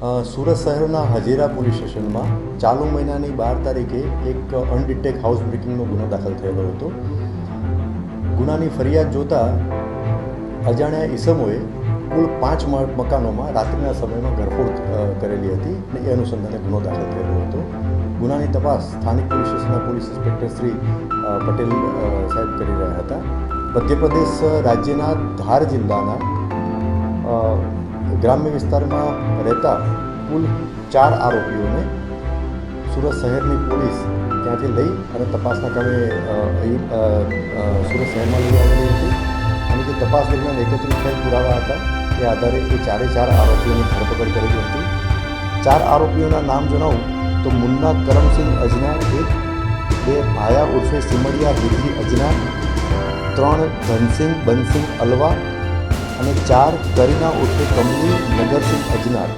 સુરત શહેરના હજીરા પોલીસ સ્ટેશનમાં ચાલુ મહિનાની બાર તારીખે એક અનડિટેક હાઉસ બ્રેકિંગનો ગુનો દાખલ થયેલો હતો. ગુનાની ફરિયાદ જોતા અજાણ્યા ઈસમોએ કુલ પાંચ મકાનોમાં રાત્રિના સમયમાં ઘરફોડ કરેલી હતી અને એ અનુસંધાને ગુનો દાખલ થયેલો હતો. ગુનાની તપાસ સ્થાનિક પોલીસ સ્ટેશનના પોલીસ ઇન્સ્પેક્ટર શ્રી પટેલ સાહેબ કરી રહ્યા હતા. મધ્યપ્રદેશ રાજ્યના ધાર જિલ્લાના ગ્રામ્ય વિસ્તારમાં રહેતા કુલ ચાર આરોપીઓને સુરત શહેરની પોલીસ ત્યાંથી લઈ અને તપાસના કામે અ, અહીં, અ, અ, સુરત શહેરમાં લઈ આવેલી હતી અને જે તપાસ દરમિયાન એકત્રિત થયેલ પુરાવા હતા એ આધારે એ ચારે ચાર આરોપીઓની ધરપકડ કરેલી હતી ચાર આરોપીઓના નામ જણાવું તો મુન્ના કરમસિંહ અજના એક બે ભાયા ઉર્ફે સિમડિયા વિધિ અજના ત્રણ ધનસિંહ બનસિંહ અલવા અને ચાર કરીના ઉર્ફે કમલી નગરસિંહ અજનાર.